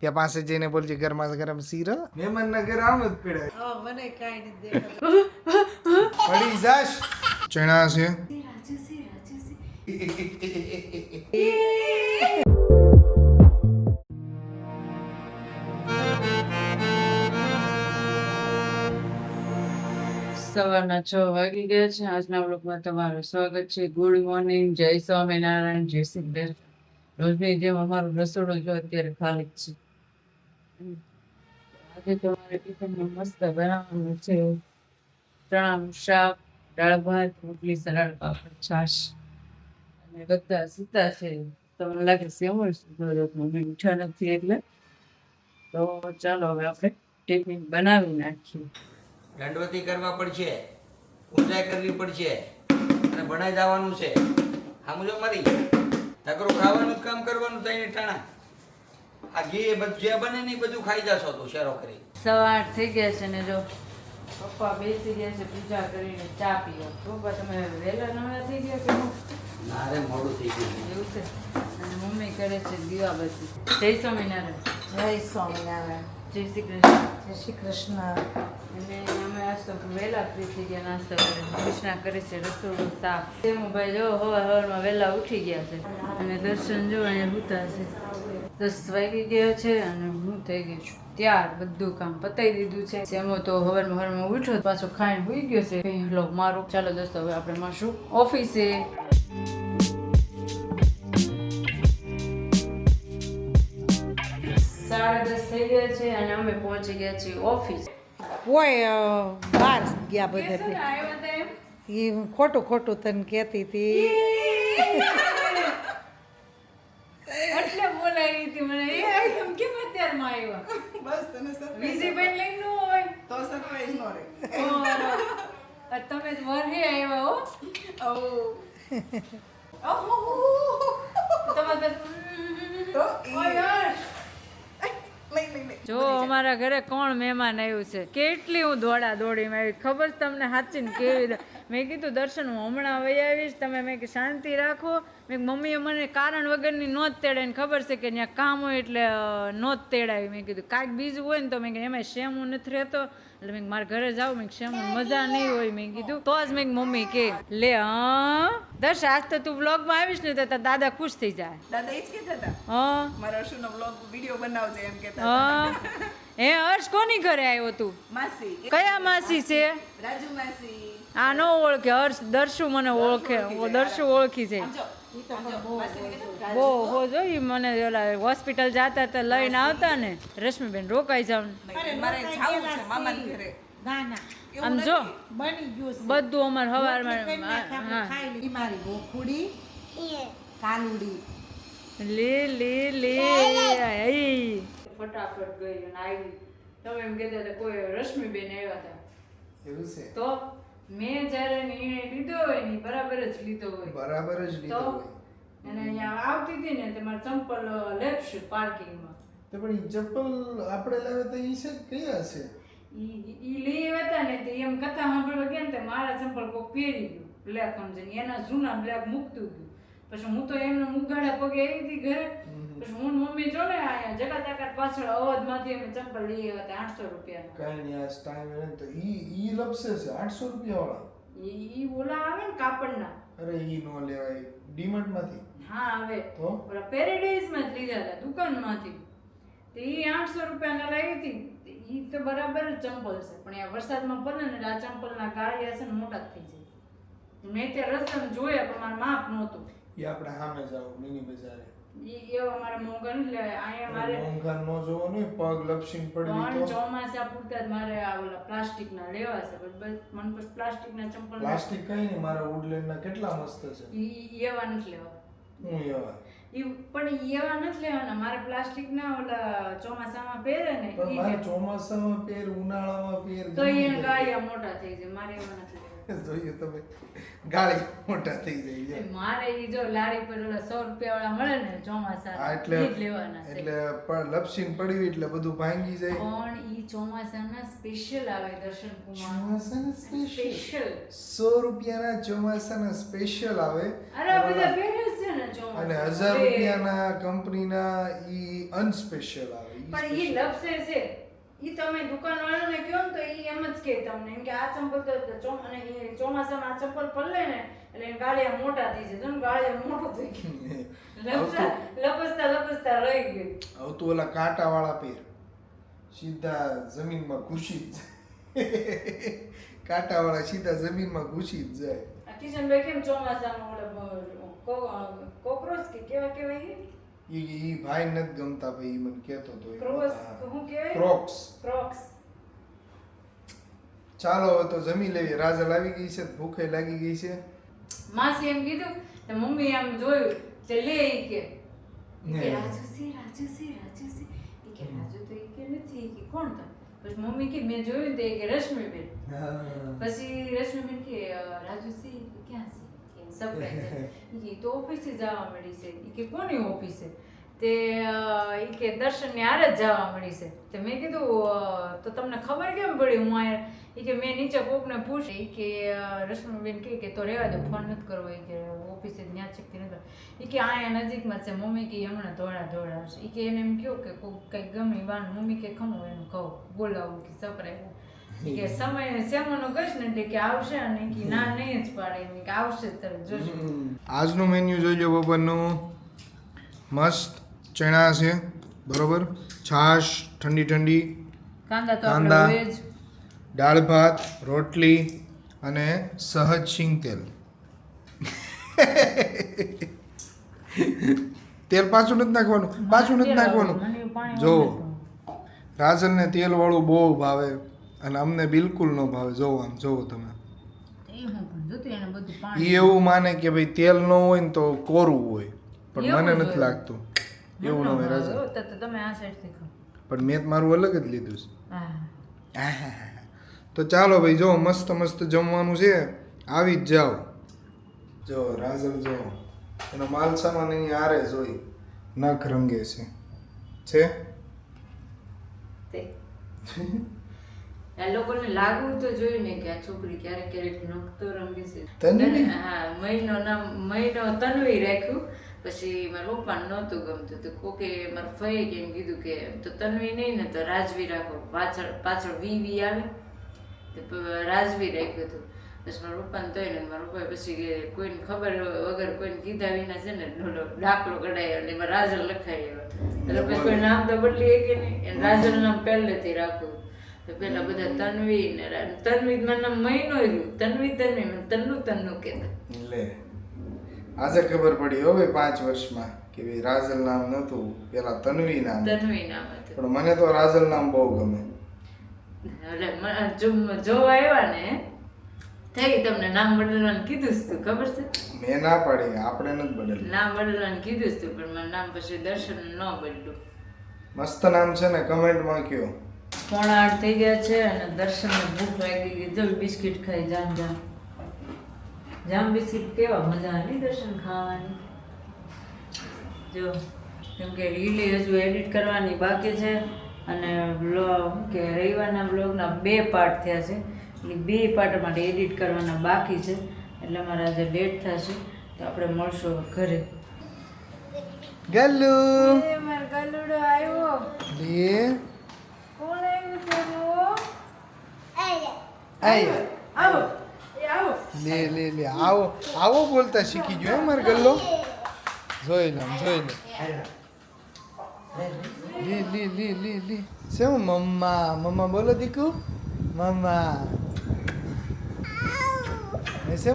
ત્યાં પાસે જઈને બોલજે ગરમા ગરમ શીરો. મહેમાન ના ઘર આમ જ પીડે મને કાંઈ નથી દેખાતું. પડી જાશ. ચણા છે. સવારના છ વાગી ગયા છે. આજના બ્લોગમાં તમારું સ્વાગત છે. ગુડ મોર્નિંગ જય સ્વામિનારાયણ. જય શ્રી કૃષ્ણ રોજની જેમ અમારું રસોડું જો અત્યારે ખાલી જ છે. આજે તમારે ટિફિનમાં મસ્ત બનાવવાનું છે. ચણાનું શાક, દાળ ભાત, રોટલી, સલાડ, પાપડ, છાશ. અને બધા સૂતા છે. તમને લાગે સેવણ સુધો મમ્મી મીઠા નથી એટલે. તો ચાલો હવે આપણે ટિફિન બનાવી નાખીએ. દંડવતી કરવા પડશે. ઊંચાઈ કરવી પડશે. અને ભણાઈ જવાનું છે. સમજો મારી. તકરું ખાવાનું કામ કરવાનું થઈને ટાણા. આ ઘી એ બધું જે બને ને બધું ખાઈ જશો તું શેરો કરી. સવા આઠ થઈ ગયા છે ને જો પપ્પા બેસી ગયા છે પૂજા કરીને ચા પીઓ પપ્પા તમે વહેલા નવરા થઈ ગયા કે હું? ના રે મોડું થઈ ગયું એવું છે? અને મમ્મી કરે છે દીવાબત્તી. જય સ્વામિનારાયણ. જય સ્વામિનારાયણ. જય શ્રી કૃષ્ણ. જય શ્રી કૃષ્ણ. અને અમે આજ તો વહેલા ફ્રી થઈ ગયા નાસ્તો કરીને. કૃષ્ણા કરે છે રસોડું સાફ ભાઈ જો હવાર હવારમાં વહેલા ઉઠી ગયા છે. અને દર્શન જો અહીંયા હુતા છે. દસ વાગી ગયા છે અને હું થઈ ગઈ છું. ત્યાર બધું કામ પતાવી દીધું છે. સેમો તો હવારમાં હવારમાં ઉઠ્યો પાછો ખાઈને હોઈ ગયો છે. લો મારું. ચાલો દોસ્તો હવે આપણે મળશું ઓફિસે. સાડા દસ થઈ ગયા છે અને અમે પહોંચી ગયા છીએ ઓફિસ. કોઈ બહાર ગયા બધા ખોટું ખોટું તને કહેતી હતી. આવ્યા. બસ તને સરપ્રાઈઝ વિઝીબેન લઈને ન હોય. તો સરપ્રાઈઝ નો રે તમે તો વરહે આવ્યા હો. ઓહો. તમે તો તો ઓય હર્ષ. લઈ લઈ લઈ. જો અમારા ઘરે કોણ મહેમાન આવ્યું છે? કેટલી હું દોડા દોડીમાં આવી. ખબર તમને સાચી ને કેવી રીતે મેં કીધું દર્શન હું હમણાં વહી આવીશ તમે મેં કીધું શાંતિ રાખો. મેં મમ્મીએ મને કારણ વગરની નોંધ તેડે ને ખબર છે કે ત્યાં કામ હોય એટલે નોંધ તેડાવી. મેં કીધું કાંઈક બીજું હોય ને તો? મેં એમાં શેમ હું નથી રહેતો. એટલે મેં મારા ઘરે જાઉં. મેં શેમું મજા નહીં હોય. મેં કીધું તો જ મેં મમ્મી કે લે હા દર્શ આજ તો તું બ્લોગમાં આવીશ ને તો તારા દાદા ખુશ થઈ જાય. દાદા એ જ કહેતા હતા? હા. મારા અશુનો બ્લોગ વીડિયો બનાવજે એમ કહેતા હા. હે હર્ષ કોની ઘરે આવ્યો તું? માસી. કયા માસી છે? રાજુ માસી. આ નો ઓળખે હર્ષ દર્શુ મને ઓળખે ઓ દર્શુ ઓળખી છે. જો બહુ હો જો એ મને ઓલા હોસ્પિટલ જતા હતા લઈને આવતા ને રશ્મિબેન રોકાઈ જાવ. નહીં, મારે જાવું છે મામાના ઘરે. ના ના. એવું આમ જો નથી. બની ગયું છે. બધું અમાર હવારમાં કાલુડી. લે લે લે. ફટાફટ ગઈ અને આવી તમે એમ કહેતા હતા કોઈ રશ્મિબેન આવ્યા હતા. એવું છે. તો? મેં જ્યારે નિર્ણય લીધો હોય ને બરાબર જ લીધો હોય. બરાબર જ લીધો હોય. અને અહીંયા આવતી હતી ને તમારે ચંપલ લેપશું પાર્કિંગમાં. તો પણ ચંપલ આપણે લાવે તો ઈ છે કયા છે? ઈ ઈ લઈ આવ્યા ને તે એમ કથા સાંભળવા ગયા ને તે મારા ચંપલ કોક પહેરી ગયું. બ્લેક સમજીને એના જૂના બ્લેક મૂકતું ગયું પછી હું તો એમને મુગાડા પગે આવી હતી ઘરે. પછી હું મમ્મી જો ને અહીંયા જગા તાકાત પાછળ અવધમાંથી અમે ચંપલ લઈ આવ્યા હતા આઠસો રૂપિયા કઈ નહીં આ ટાઈમ એને તો ઈ ઈ લપસે છે આઠસો રૂપિયા વાળા ઈ ઓલા આવે ને કાપડના. અરે ઈ નો લેવાય ડીમાર્ટમાંથી હા આવે. તો? ઓલા પેરેડાઇઝમાં જ લીધા હતા દુકાનમાંથી. તે ઈ આઠસો રૂપિયાના લાવી હતી. ઈ તો બરાબર જ ચંપલ છે પણ આ વરસાદમાં પડે ને એટલે આ ચંપલના ગાળિયા છે ને મોટા થઈ જાય. મેં ત્યાં રસ્તા જોયા પણ મારે માપ નહોતું. ઈ આપણે સામે જાવ મિની બજારે. ઈ એવા મારે મોંઘા નથી અહીંયા મારે મોંઘા નો જોવો નહીં પગ લપસીને પડવી તો. ચોમાસા પૂરતા જ મારે આ ઓલા પ્લાસ્ટિકના લેવા છે બસ બસ મને પછી પ્લાસ્ટિકના ચંપલ પ્લાસ્ટિક કઈ નહીં મારા વુડલેન્ડ ના કેટલા મસ્ત છે. ઈ એવા નથી લેવા. હું એવા? ઈ પણ ઈ એવા નથી લેવાના મારે પ્લાસ્ટિકના ઓલા ચોમાસામાં પહેરે ને પણ મારે. ચોમાસામાં પેર ઉનાળામાં પહેર તો મોટા થઈ જાય મારે એવા નથી જોઈએ તમે ગાળી મોટા થઈ જાય. મારે ઈ જો લારી પર ઓલા સો રૂપિયા વાળા મળે ને ચોમાસા એટલે લેવાના એટલે પણ લપસીન પડ્યું એટલે બધું ભાંગી જાય. પણ ઈ ચોમાસાના સ્પેશિયલ આવે દર્શન કુમાર ચોમાસાના સ્પેશિયલ સ્પેશિયલ સો રૂપિયાના ચોમાસાના સ્પેશિયલ આવે. અરે બધા પહેરે છે ને ચોમાસા. અને હજાર રૂપિયાના કંપનીના ઈ અનસ્પેશિયલ આવે પણ ઈ લપસે છે. ઈ તમે દુકાનવાળાને કહો ને તો ઈ એમ જ કહે તમને એમ કે આ ચંપલ તો ચોમ અને ચોમાસામાં આ ચંપલ પડલે ને એટલે ગાળિયા મોટા થઈ જાય. ને ગાળિયા મોટું થઈ ગયું. લપસા લપસતા લપસતા રહી ગયું. હવે તું ઓલા કાંટા વાળા પેર સીધા જમીનમાં ઘૂસી જ જાય. કાંટા વાળા સીધા જમીનમાં ઘૂસી જ જાય. કિશનભાઈ કેમ ચોમાસામાં ઓલા કોક્રોચ કે કેવા કેવાય ઈ ભાઈ નથી ગમતા ભાઈ મને કહેતો તો ક્રોક્સ ક્રોક્સ ચાલો હવે તો જમી લેવી રાજલ આવી ગઈ છે ભૂખે લાગી ગઈ છે. માસી એમ કીધું તો મમ્મી આમ જોયું કે લે એ કે. રાજુ સી રાજુ સી રાજુ સી. કે રાજુ તો એ કે નથી કે કોણ તો? પછી મમ્મી કે મેં જોયું તે કે રશ્મિબેન. પછી રશ્મિબેન કે રાજુ સી ક્યાં સરપ્રાઈઝ તો ઓફિસે જવા મળી છે. કે કોની ઓફિસે? તે એ કે દર્શનની આરે જ જવા મળી છે. તે મેં કીધું તો તમને ખબર કેમ પડી? હું આ એ કે મેં નીચે કોકને પૂછી કે રશ્મિબેન કહે કે તો રહેવા દો ફોન નથી કરવો. એ કે ઓફિસે ત્યાં કે નથી. એ કે અહીંયા નજીકમાં છે મમ્મી કે હમણાં ધોળા ધોળા છે એ કે એને એમ કહ્યું કે કોક કંઈક ગમે વાન મમ્મી કે ખમો એનું કહું બોલાવું કે સપરાય કે સમય સેમોનો કહીશ ને એટલે કે આવશે અને કે ના નહીં જ પાડે એમ કે આવશે જ તરત જોજો. આજનું મેન્યુ જોઈજો બપોરનું મસ્ત ચણા છે બરોબર? છાશ ઠંડી ઠંડી. કાંદા તો આપણે દાળ ભાત રોટલી અને સહજ સિંગ તેલ. તેલ પાછું નથી નાખવાનું પાછું નથી નાખવાનું. જો રાજનને તેલવાળું તેલ વાળું બહુ ભાવે. અને અમને બિલકુલ ન ભાવે. જોવો આમ જોવો તમે. એ એવું માને કે ભાઈ તેલ ન હોય ને તો કોરું હોય. પણ મને નથી લાગતું. એવું ન હોય ખાઓ. પણ મેં મારું અલગ જ લીધું છે. તો ચાલો ભાઈ જો મસ્ત મસ્ત જમવાનું છે. આવી જ જાઓ. જો રાજલ જો એનો માલ સામાન એની આરે જોઈ નખ રંગે છે. છે? આ લોકોને લાગવું તો જોઈએ ને કે આ છોકરી ક્યારેક ક્યારેક નખ રમી છે. હા મહિનો નામ મહિનો તનવી રાખ્યું. પછી મારા પપ્પાને નહોતું ગમતું. તો કોકે મારા ફઈએ કેમ કીધું કે તો તનવી નહીં ને તો રાજવી રાખો. પાછળ પાછળ વી વી આવે. તો રાજવી રાખ્યું હતું. પછી મારા પપ્પાને તોય ને મારા પપ્પાએ પછી કોઈને ખબર વગર કોઈને કીધા વિના છે ને દાખલો કઢાયો અને એમાં રાજલ લખાયો. એટલે પછી કોઈ નામ તો બદલી કે નહીં. રાજલ નામ પહેલેથી રાખવું. તો પેલા બધા તન્વી ને તન્વી મને મહિનો રહ્યું તન્વી તન્વી મને તન્નુ તન્નુ કહેતા. લે આજે ખબર પડી હવે પાંચ વર્ષમાં કે ભાઈ રાજલ નામ નહોતું પેલા તન્વી નામ તન્વી નામ હતું. પણ મને તો રાજલ નામ બહુ ગમે. એટલે જો- આવ્યા ને થઈ તમને નામ બદલવાનું કીધું જ તું ખબર છે? મેં ના પાડી આપણે નથી બદલ નામ બદલવાનું કીધું જ તું પણ મારું નામ પછી દર્શન ન બદલું. મસ્ત નામ છે ને કમેન્ટમાં કયો. પોણા આઠ થઈ ગયા છે અને દર્શનને ભૂખ લાગી ગઈ. જો બિસ્કિટ ખાઈ જામ જામ. જામ બિસ્કિટ કેવા મજા આવી દર્શન ખાવાની? જો કેમ કે રીલી હજુ એડિટ કરવાની બાકી છે અને બ્લોગ કે રવિવારના બ્લોગના બે પાર્ટ થયા છે. એટલે બે પાર્ટ માટે એડિટ કરવાના બાકી છે. એટલે મારા આજે લેટ થશે. તો આપણે મળશું ઘરે. ગલ્લુ. મારો ગલુડો આવ્યો લે કોણ આવ્યું છે આય. આવો. એ આવો. લે લે લે. આવો આવો બોલતા શીખી ગયો હે મારો ગલ્લો. જોઈ લે જોઈ લે. લે લે લે લે લે. શું મમ્મા? મમ્મા બોલો દીકુ. મમ્મા. એસે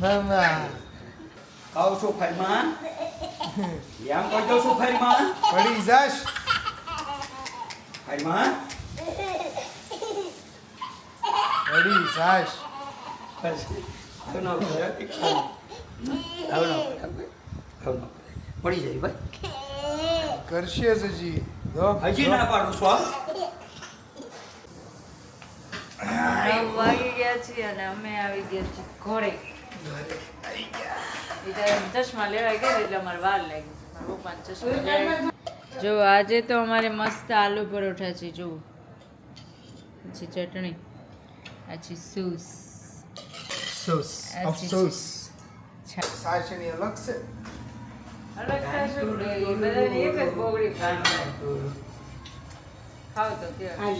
મમ્મા. ખાવ છો ફરમાન. એમ કહો છો ફરમાન. પડી જાશ. ફરીમાં પડી જાશ આવું ના કરે. આવું ના કરે. ના પડી જાય ભાઈ. કરશે હજી. હજી ના પાડું છો વાગી ગયા છીએ અને અમે આવી ગયા છીએ ઘોડે ચશ્મા લેવાય ગયા એટલે અમારે વાર લાગી મારા પપ્પાને ચશ્મા જો આજે તો અમારે મસ્ત આલુ પરોઠા છે જો પછી ચટણી પછી સૂસ. સૂસ અફસોસ સાચની અલગ છે. અલગ થશે ને એક જ બોગડી ખાંડ ખાવ તો કયો.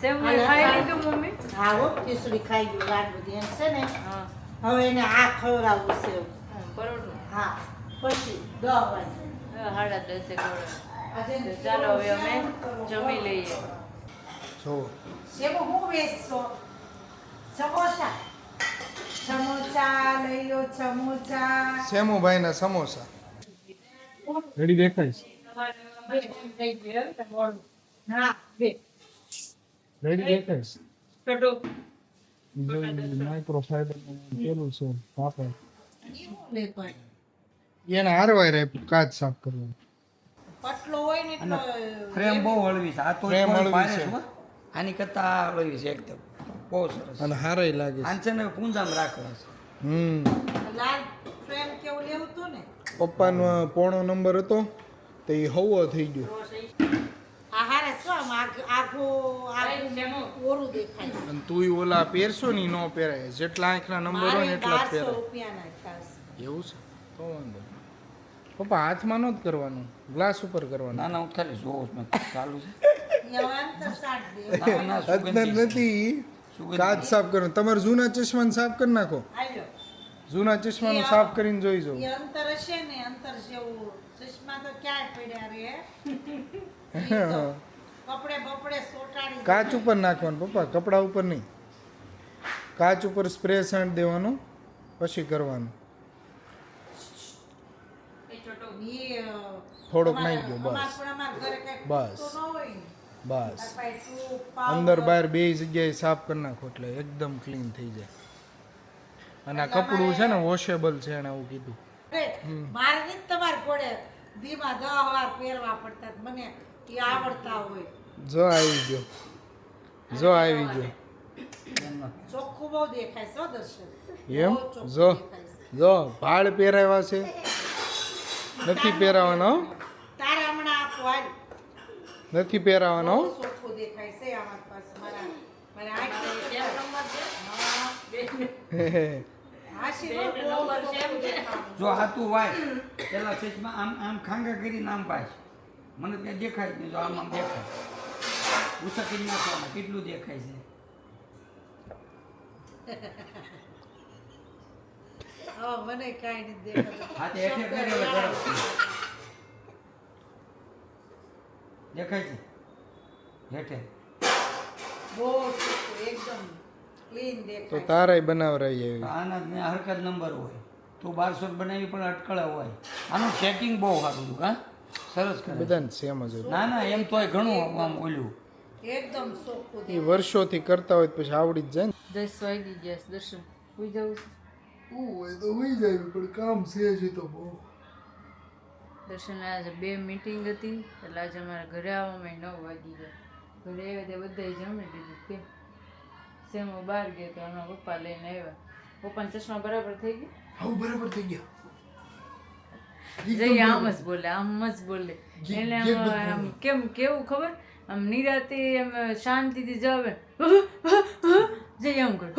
સેવ ખાઈ લીધું મમ્મી? હા હો ખીચડી ખાઈ ગયું વાત બધી એમ છે ને હા. હવે એને આ ખવડાવવું છે. પરોઠું. હા પછી દસ વાગે સાડા દસે ખવડાવું. ચાલો હવે અમે જમી લઈએ. જો શેમાં હું વેચશો? સમોસા? સમોસા લઈ લો સમોસા. શેમુભાઈના સમોસા. રેડી દેખાય હા રેડી દેખાય છોટું માઇક્રોફાઈબર પેલું છે પાપડ. લેતો એને હારવાય રહે કાચ સાફ કરવાનું. પટલો હોય ને એટલો ફ્રેમ બહુ હળવી છે. આ તો ફ્રેમ હળવી છે. આની કરતા હળવી છે એકદમ. બહુ સરસ. અને હારાય લાગે છે. આને છે ને પૂંજામાં રાખવા છે. હમ. લાલ ફ્રેમ કેવું લેવું તું ને? પપ્પાનો પોણો નંબર હતો તો એ હવો થઈ ગયો. શું ઓરું દેખાય. અને તું ઓલા પહેરશો ને ન પહેરાય. જેટલા આંખના નંબર હોય ને એટલા પહેરાય. એવું છે? તો વાંધો નહીં. પપ્પા હાથમાં ન કરવાનું ગ્લાસ ઉપર કરવાનું. ના ના હું ખાલી જોઉં છું ચાલુ છે. નથી. કાચ સાફ કરવાનું. તમારે જૂના ચશ્માને સાફ કરી નાખો. જૂના ચશ્માનું સાફ કરીને જોઈ જાઓ. અંતર હશે ને અંતર જેવું. ચશ્મા તો ક્યાંય પડ્યા રે. કપડે બપડે સોટાડી કાચ ઉપર નાખવાનું પપ્પા કપડા ઉપર નહીં. કાચ ઉપર સ્પ્રે સાંટ દેવાનું પછી કરવાનું ઈ, અ, થોડોક નાખી દો, બસ. બસ. બસ. અંદર બહાર બે જગ્યાએ સાફ કરી નાખો એટલે એકદમ ક્લીન થઈ જાય. અને આ કપડું છે ને વોશેબલ છે એને એવું કીધું. મારે નથી તમારે ઘોડે ધીમા દવા પહેરવા પડતા મને એ આવડતા હોય. જો આવી ગયો. જો આવી ગયો. ચોખ્ખું બહુ દેખાય છે હો દર્શન એમ? જો. જો ભાડ પહેરાવ્યા છે. નથી પહેરાવાનો? તારે હમણાં આપો હાલ નથી પહેરાવાનો. ચોખ્ખું દેખાય છે અમારી પાસે મારા મારા શીરો બહુ ચોખ્ખું જો હાતું વાય પેલા ચશ્મા આમ આમ ખાંગા કરીને આમ પાય મને ત્યાં દેખાય જ નહીં જો આમ આમ દેખાય. ઉસકી નાખવાના કેટલું દેખાય છે? હવે મને કાંઈ નથી દેખાતું. હા તે હેઠે કરી હવે દેખાય છે? હેઠે. બહુ એકદમ ક્લીન તો તારાય બનાવરાઈ આવી આના જ મેં હરકત નંબર હોય. તો બારસો બનાવી પણ અટકળા હોય. આનું સેટિંગ બહુ સારું હતું હા? સરસ કરે. બધાને સેમ જ ના ના એમ તોય ઘણું આમ ઓલું. એકદમ સોખું એ વર્ષોથી કરતા હોય તો પછી આવડી જ જાય ને. દસ વાગી જય દર્શન. હોઈ જવું છે? હોય તો હોઈ જાય પણ કામ છે જ તો બહુ. દર્શન આજે બે મીટિંગ હતી એટલે આજે અમારે ઘરે આવવામાં નવ વાગી ગયા. ઘરે આવ્યા તે બધાય જમી લીધું કે સેમો બહાર ગયો તો એના પપ્પા લઈને આવ્યા. પપ્પાને ચશ્મા બરાબર થઈ ગયા? હા બરાબર થઈ ગયા. જઈ આમ જ બોલે આમ જ બોલે. એટલે આમ કેમ કેવું ખબર? આમ નિરાતે એમ શાંતિથી જાવે જઈ આમ કરે.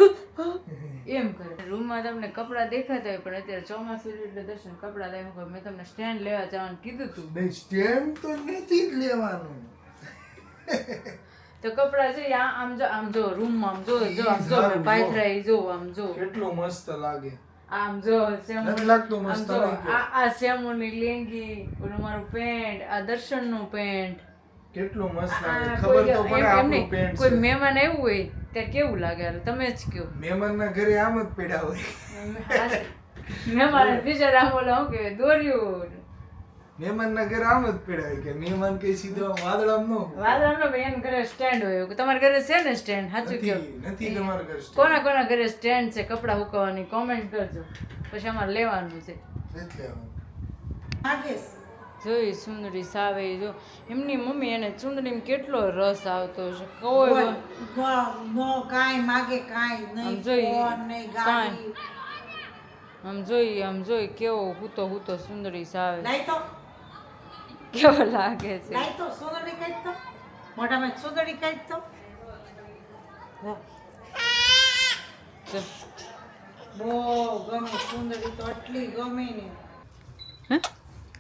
એમ કરે. રૂમમાં તમને કપડાં દેખાતા હોય પણ અત્યારે ચોમાસું એટલે દર્શન કપડાં હોય મેં તમને સ્ટેન્ડ લેવા જવાનું કીધું હતું નહીં સ્ટેન્ડ તો નથી જ લેવાનું. તો કપડાં છે આ- આમ જો આમ જો રૂમમાં આમ જો જો આમ જો સારું, જો. આમ જો. કેટલું મસ્ત લાગે. આમ જો સેમો નથી લાગતું મસ્ત આ આ સેમોની લેંગી મારું પેન્ટ આ દર્શનનું પેન્ટ. કેટલું મસ્ત લાગે. કોઈ ખબર તો પડે આપણું પેન્ટ કોઈ મહેમાન આવ્યું હોય ત્યારે કેવું લાગે? તમે જ કયો મહેમાનના ઘરે આમ જ પડ્યા હોય. મહેમાન બીજા રામ ઓલા શું કહેવાય દોર્યું. મહેમાનના ઘરે આમ જ પડ્યા હોય કે મહેમાન કે સીધો વાદળામ નો વાદળામ નો એમ ઘરે સ્ટેન્ડ હોય. તમારા ઘરે છે ને સ્ટેન્ડ સાચું નથી નથી તમારા ઘરે કોના કોના ઘરે સ્ટેન્ડ છે? કપડાં સુકવવાની કોમેન્ટ કરજો. પછી અમારે લેવાનું છે. લેવાનું. જોઈ સુંદરી સાવે જો. એમની મમ્મી એને ચુંદડીમાં કેટલો રસ આવતો છે કોઈ કાંઈ માગે કાંઈ નહીં જોઈ કાંઈ. આમ જોઈ આમ જોઈ કેવો હૂતો હૂતો સુંદરી સાવે કેવો લાગે છે? સુંદરી કાઢ તો મોઢામાં સુંદરી કાઢ તો લે. જો. બહુ ગમે સુંદરી તો આટલી ગમે ને. હે?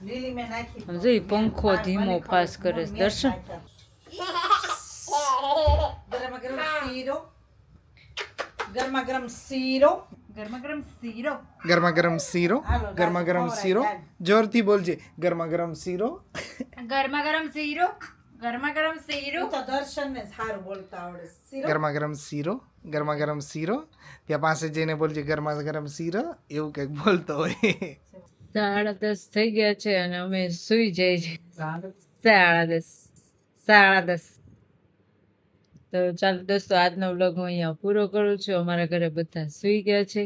લીલી મેં નાખી આમ જો ઈ પંખો ધીમો ફાસ કરે છે. દર્શન ગરમા ગરમ શીરો ગરમા ગરમ શીરો ગરમા ગરમ શીરો ગરમા ગરમ શીરો ગરમા ગરમ શીરો. જોરથી બોલજે ગરમા ગરમ શીરો ગરમા ગરમ શીરો ગરમા ગરમ શીરો તો દર્શન ને સારું બોલતા આવડે શીરો ગરમા ગરમ શીરો ગરમા ગરમ શીરો ત્યાં પાસે જઈને બોલજે ગરમા ગરમ શીરો એવું કંઈક બોલતો હોય સાડા દસ થઈ ગયા છે અને અમે સુઈ જઈએ છીએ. સાડા દસ. સાડા દસ. તો ચાલો દોસ્તો આજનો વ્લોગ હું અહીંયા પૂરો કરું છું. અમારા ઘરે બધા સુઈ ગયા છે.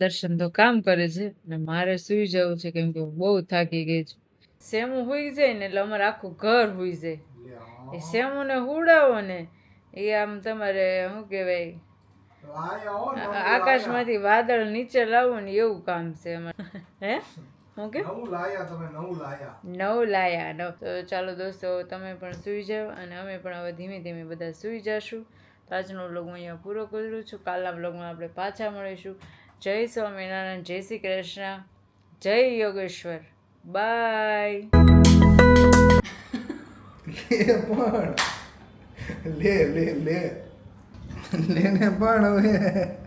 દર્શન તો કામ કરે છે અને મારે સુઈ જવું છે કેમ કે હું બહુ થાકી ગઈ છું. સેમું હુઈ જાય ને એટલે અમારે આખું ઘર હુઈ જાય. એ સેમુને હુડાવો ને એ આમ તમારે શું કહેવાય આકાશમાંથી વાદળ નીચે લાવવું ને એવું કામ છે અમારે. હે? હું કે? નવ લાયા તમે નવ લાયા. નવ લાયા નવ. તો ચાલો દોસ્તો તમે પણ સૂઈ જાઓ અને અમે પણ હવે ધીમે ધીમે બધા સૂઈ જશું. તો આજનો વ્લોગ હું અહીંયા પૂરો કરું છું. કાલના વ્લોગમાં આપણે પાછા મળીશું. જય સ્વામિનારાયણ જય શ્રી કૃષ્ણ જય યોગેશ્વર. બાય. પણ. લે લે લે. લે ને પણ હવે